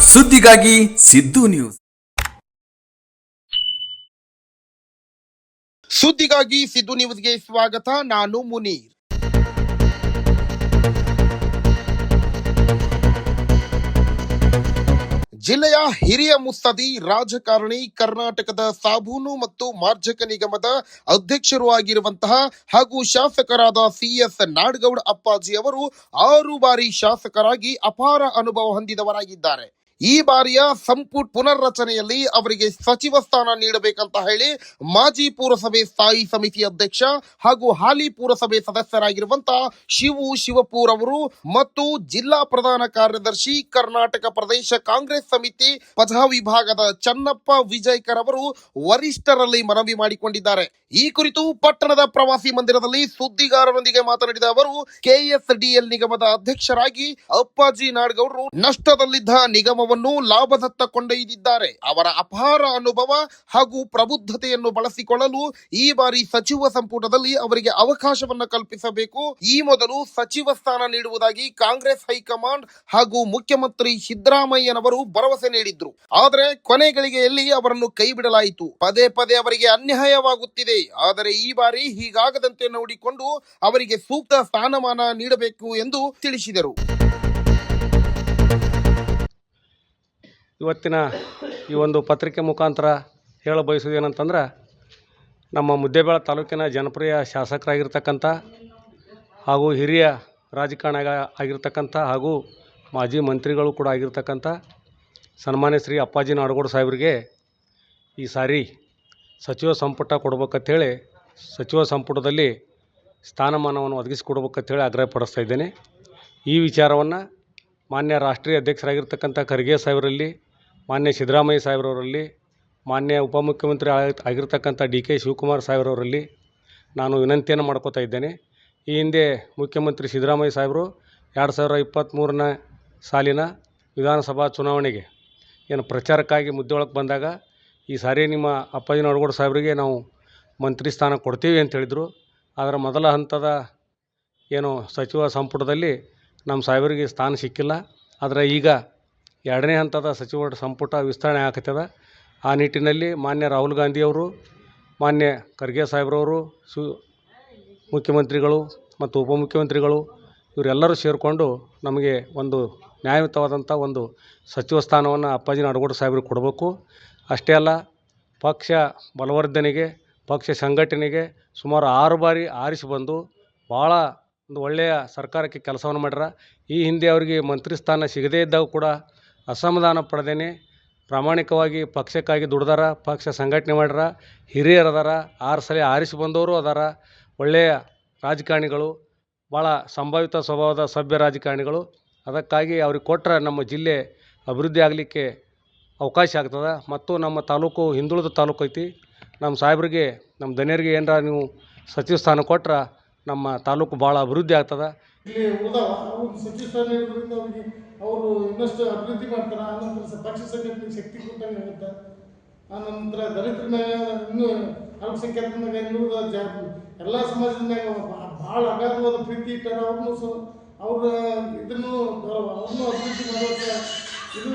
ಸುದ್ದಿಗಾಗಿ ಸಿದ್ದು ನ್ಯೂಸ್. ಸುದ್ದಿಗಾಗಿ ಸಿದ್ದು ನ್ಯೂಸ್ಗೆ ಸ್ವಾಗತ. ನಾನು ಮುನೀರ್. ಜಿಲ್ಲೆಯ ಹಿರಿಯ ಮುತ್ಸದಿ ರಾಜಕಾರಣಿ, ಕರ್ನಾಟಕದ ಸಾಬೂನು ಮತ್ತು ಮಾರ್ಜಕ ನಿಗಮದ ಅಧ್ಯಕ್ಷರು ಆಗಿರುವಂತಹ ಹಾಗೂ ಶಾಸಕರಾದ ಸಿಎಸ್ ನಾಡಗೌಡ ಅಪ್ಪಾಜಿ ಅವರು ಆರು ಬಾರಿ ಶಾಸಕರಾಗಿ ಅಪಾರ ಅನುಭವ ಹೊಂದಿದವರಾಗಿದ್ದಾರೆ. ಈ ಬಾರಿಯ ಸಂಪುಟ್ ಪುನರ್ರಚನೆಯಲ್ಲಿ ಅವರಿಗೆ ಸಚಿವ ಸ್ಥಾನ ನೀಡಬೇಕಂತ ಹೇಳಿ ಮಾಜಿ ಪುರಸಭೆ ಸ್ಥಾಯಿ ಸಮಿತಿ ಅಧ್ಯಕ್ಷ ಹಾಗೂ ಹಾಲಿ ಪುರಸಭೆ ಸದಸ್ಯರಾಗಿರುವಂತಹ ಶಿವು ಶಿವಪೂರ್ ಅವರು ಮತ್ತು ಜಿಲ್ಲಾ ಪ್ರಧಾನ ಕಾರ್ಯದರ್ಶಿ ಕರ್ನಾಟಕ ಪ್ರದೇಶ ಕಾಂಗ್ರೆಸ್ ಸಮಿತಿ ಪಜಾ ವಿಭಾಗದ ಚನ್ನಪ್ಪ ವಿಜಯ್ಕರ್ ಅವರು ವರಿಷ್ಠರಲ್ಲಿ ಮನವಿ ಮಾಡಿಕೊಂಡಿದ್ದಾರೆ. ಈ ಕುರಿತು ಪಟ್ಟಣದ ಪ್ರವಾಸಿ ಮಂದಿರದಲ್ಲಿ ಸುದ್ದಿಗಾರರೊಂದಿಗೆ ಮಾತನಾಡಿದ ಅವರು, ಕೆಎಸ್ಡಿಎಲ್ ನಿಗಮದ ಅಧ್ಯಕ್ಷರಾಗಿ ಅಪ್ಪಾಜಿ ನಾಡ್ಗೌಡರು ನಷ್ಟದಲ್ಲಿದ್ದ ನಿಗಮವನ್ನು ಲಾಭದತ್ತ ಕೊಂಡೊಯ್ದಿದ್ದಾರೆ ಅವರ ಅಪಾರ ಅನುಭವ ಹಾಗೂ ಪ್ರಬುದ್ಧತೆಯನ್ನು ಬಳಸಿಕೊಳ್ಳಲು ಈ ಬಾರಿ ಸಚಿವ ಸಂಪುಟದಲ್ಲಿ ಅವರಿಗೆ ಅವಕಾಶವನ್ನು ಕಲ್ಪಿಸಬೇಕು. ಈ ಮೊದಲು ಸಚಿವ ಸ್ಥಾನ ನೀಡುವುದಾಗಿ ಕಾಂಗ್ರೆಸ್ ಹೈಕಮಾಂಡ್ ಹಾಗೂ ಮುಖ್ಯಮಂತ್ರಿ ಸಿದ್ದರಾಮಯ್ಯನವರು ಭರವಸೆ ನೀಡಿದ್ರು. ಆದರೆ ಕೊನೆ ಗಳಿಗೆಯಲ್ಲಿ ಅವರನ್ನು ಕೈ ಬಿಡಲಾಯಿತು ಪದೇ ಪದೇ ಅವರಿಗೆ ಅನ್ಯಾಯವಾಗುತ್ತಿದೆ. ಆದರೆ ಈ ಬಾರಿ ಹೀಗಾಗದಂತೆ ನೋಡಿಕೊಂಡು ಅವರಿಗೆ ಸೂಕ್ತ ಸ್ಥಾನಮಾನ ನೀಡಬೇಕು ಎಂದು ತಿಳಿಸಿದರು. ಇವತ್ತಿನ ಈ ಒಂದು ಪತ್ರಿಕೆ ಮುಖಾಂತರ ಹೇಳ ಬಯಸೋದು ಏನಂತಂದ್ರೆ, ನಮ್ಮ ಮುದ್ದೇಬೇಳ ತಾಲೂಕಿನ ಜನಪ್ರಿಯ ಶಾಸಕರಾಗಿರ್ತಕ್ಕಂಥ ಹಾಗೂ ಹಿರಿಯ ರಾಜಕಾರಣ ಆಗಿರ್ತಕ್ಕಂಥ ಹಾಗೂ ಮಾಜಿ ಮಂತ್ರಿಗಳು ಕೂಡ ಆಗಿರ್ತಕ್ಕಂಥ ಸನ್ಮಾನ್ಯ ಶ್ರೀ ಅಪ್ಪಾಜಿ ನಾಡಗೌಡ ಸಾಹೇಬರಿಗೆ ಈ ಸಾರಿ ಸಚಿವ ಸಂಪುಟ ಕೊಡ್ಬೇಕಂತೇಳಿ, ಸಚಿವ ಸಂಪುಟದಲ್ಲಿ ಸ್ಥಾನಮಾನವನ್ನು ಒದಗಿಸಿಕೊಡ್ಬೇಕಂತೇಳಿ ಆಗ್ರಹ ಪಡಿಸ್ತಾ ಇದ್ದೇನೆ. ಈ ವಿಚಾರವನ್ನು ಮಾನ್ಯ ರಾಷ್ಟ್ರೀಯ ಅಧ್ಯಕ್ಷರಾಗಿರ್ತಕ್ಕಂಥ ಖರ್ಗೆ ಸಾಹೇಬರಲ್ಲಿ ಮಾನ್ಯ ಸಿದ್ದರಾಮಯ್ಯ ಸಾಹೇಬ್ರವರಲ್ಲಿ, ಮಾನ್ಯ ಉಪಮುಖ್ಯಮಂತ್ರಿ ಆಗಿ- ಆಗಿರ್ತಕ್ಕಂಥ ಡಿ ಕೆ ಶಿವಕುಮಾರ್ ಸಾಹೇಬ್ರವರಲ್ಲಿ ನಾನು ವಿನಂತಿಯನ್ನು ಮಾಡ್ಕೋತಾ ಇದ್ದೇನೆ. ಈ ಹಿಂದೆ ಮುಖ್ಯಮಂತ್ರಿ ಸಿದ್ದರಾಮಯ್ಯ ಸಾಹೇಬರು ಎರಡು ಸಾವಿರ ಇಪ್ಪತ್ತ್ಮೂರನೇ ಸಾಲಿನ ವಿಧಾನಸಭಾ ಚುನಾವಣೆಗೆ ಏನು ಪ್ರಚಾರಕ್ಕಾಗಿ ಮುದ್ದೆ ಒಳಗೆ ಬಂದಾಗ ಈ ಸಾರಿ ನಿಮ್ಮ ಅಪ್ಪಾಜಿ ನಡಗೋಡ ಸಾಹೇಬರಿಗೆ ನಾವು ಮಂತ್ರಿ ಸ್ಥಾನ ಕೊಡ್ತೀವಿ ಅಂತ ಹೇಳಿದರು. ಅದರ ಮೊದಲ ಹಂತದ ಏನು ಸಚಿವ ಸಂಪುಟದಲ್ಲಿ ನಮ್ಮ ಸಾಹೇಬರಿಗೆ ಸ್ಥಾನ ಸಿಕ್ಕಿಲ್ಲ. ಆದರೆ ಈಗ ಎರಡನೇ ಹಂತದ ಸಚಿವ ಸಂಪುಟ ವಿಸ್ತರಣೆ ಆಗತ್ತದ ಆ ನಿಟ್ಟಿನಲ್ಲಿ ಮಾನ್ಯ ರಾಹುಲ್ ಗಾಂಧಿಯವರು, ಮಾನ್ಯ ಖರ್ಗೆ ಸಾಹೇಬ್ರವರು, ಸು ಮುಖ್ಯಮಂತ್ರಿಗಳು ಮತ್ತು ಉಪಮುಖ್ಯಮಂತ್ರಿಗಳು ಇವರೆಲ್ಲರೂ ಸೇರಿಕೊಂಡು ನಮಗೆ ಒಂದು ನ್ಯಾಯಯುತವಾದಂಥ ಒಂದು ಸಚಿವ ಸ್ಥಾನವನ್ನು ಅಪ್ಪಾಜಿ ನಾಡಗೌಡ ಸಾಹೇಬ್ರಿಗೆ ಕೊಡಬೇಕು. ಅಷ್ಟೇ ಅಲ್ಲ, ಪಕ್ಷ ಬಲವರ್ಧನೆಗೆ, ಪಕ್ಷ ಸಂಘಟನೆಗೆ ಸುಮಾರು ಆರು ಬಾರಿ ಆರಿಸಿ ಬಂದು ಭಾಳ ಒಂದು ಒಳ್ಳೆಯ ಸರ್ಕಾರಕ್ಕೆ ಕೆಲಸವನ್ನು ಮಾಡ್ಯಾರ. ಈ ಹಿಂದೆ ಅವರಿಗೆ ಮಂತ್ರಿ ಸ್ಥಾನ ಸಿಗದೇ ಇದ್ದಾಗ ಕೂಡ ಅಸಮಾಧಾನ ಪಡೆದೇನೆ, ಪ್ರಾಮಾಣಿಕವಾಗಿ ಪಕ್ಷಕ್ಕಾಗಿ ದುಡ್ದಾರ, ಪಕ್ಷ ಸಂಘಟನೆ ಮಾಡ್ಯಾರ, ಹಿರಿಯರು ಅದಾರ, ಆರು ಸಲ ಆರಿಸಿ ಬಂದವರು ಅದಾರ, ಒಳ್ಳೆಯ ರಾಜಕಾರಣಿಗಳು ಭಾಳ ಸಂಭಾವಿತ ಸ್ವಭಾವದ ಸಭ್ಯ ರಾಜಕಾರಣಿಗಳು. ಅದಕ್ಕಾಗಿ ಅವ್ರಿಗೆ ಕೊಟ್ಟರೆ ನಮ್ಮ ಜಿಲ್ಲೆ ಅಭಿವೃದ್ಧಿ ಆಗಲಿಕ್ಕೆ ಅವಕಾಶ ಆಗ್ತದೆ. ಮತ್ತು ನಮ್ಮ ತಾಲೂಕು ಹಿಂದುಳಿದ ತಾಲೂಕು ಐತಿ. ನಮ್ಮ ಸಾಹೇಬ್ರಿಗೆ, ನಮ್ಮ ದನಿಯರಿಗೆ ಏನರ ನೀವು ಸಚಿವ ಸ್ಥಾನ ಕೊಟ್ರೆ ನಮ್ಮ ತಾಲೂಕು ಭಾಳ ಅಭಿವೃದ್ಧಿ ಆಗ್ತದೆ. ಇಲ್ಲಿ ಉಳಿದಾವ ಅವ್ರು ಸಚಿವ ಸ್ಥಾನ ಇರೋದ್ರಿಂದ ಅವರಿಗೆ ಅವರು ಇನ್ನಷ್ಟು ಅಭಿವೃದ್ಧಿ ಮಾಡ್ತಾರೆ. ಆನಂತರ ಪಕ್ಷ ಸಂಘಟನೆ ಶಕ್ತಿ ಕೊಟ್ಟಂಗೆ ಆಗುತ್ತೆ ಆನಂತರ ದಲಿತರ ಮ್ಯಾಗ ಇನ್ನೂ ಅಲ್ಪಸಂಖ್ಯಾತರ ಮ್ಯಾಗ ಜಾಗ ಜಾ ಎಲ್ಲ ಸಮಾಜದ ಬಾ- ಭಾಳ ಅಗಾಧವಾದ ಪ್ರೀತಿ ಇಟ್ಟಾರ. ಅವ್ರನ್ನೂ ಸ ಅವ್ರ ಇದನ್ನು ಅವ್ರನ್ನೂ ಅಭಿವೃದ್ಧಿ ಮಾಡೋಕ್ಕೆ ಇದು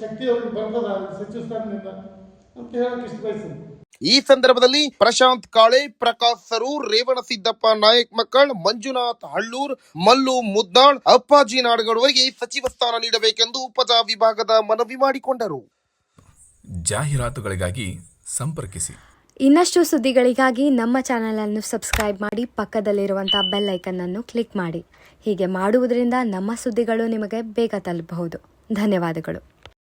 ಶಕ್ತಿ ಅವ್ರಿಗೆ ಬರ್ತದ ಸಚಿವ ಸ್ಥಾನದಿಂದ ಅಂತ ಹೇಳಕ್ಕೆ ಇಷ್ಟ ಬಯಸ್ತೀನಿ ಈ ಸಂದರ್ಭದಲ್ಲಿ ಪ್ರಶಾಂತ್ ಕಾಳೆ ಪ್ರಕಾಶ್ ಸರೂರ್ ರೇವಣಸಿದ್ದಪ್ಪ ನಾಯಕ್ ಮಕ್ಕಳ್ ಮಂಜುನಾಥ್ ಹಳ್ಳೂರ್ ಮಲ್ಲು ಮುದ್ದಾಳ್ ಅಪ್ಪಾಜಿ ನಾಡಗೌಡರಿಗೆ ಸಚಿವ ಸ್ಥಾನ ನೀಡಬೇಕೆಂದು ಉಪಜಾ ವಿಭಾಗದ ಮನವಿ ಮಾಡಿಕೊಂಡರು. ಜಾಹೀರಾತುಗಳಿಗಾಗಿ ಸಂಪರ್ಕಿಸಿ. ಇನ್ನಷ್ಟು ಸುದ್ದಿಗಳಿಗಾಗಿ ನಮ್ಮ ಚಾನಲನ್ನು ಸಬ್ಸ್ಕ್ರೈಬ್ ಮಾಡಿ ಪಕ್ಕದಲ್ಲಿರುವಂಥ ಬೆಲ್ ಐಕನ್ನನ್ನು ಕ್ಲಿಕ್ ಮಾಡಿ. ಹೀಗೆ ಮಾಡುವುದರಿಂದ ನಮ್ಮ ಸುದ್ದಿಗಳು ನಿಮಗೆ ಬೇಗ ತಲುಪಬಹುದು. ಧನ್ಯವಾದಗಳು.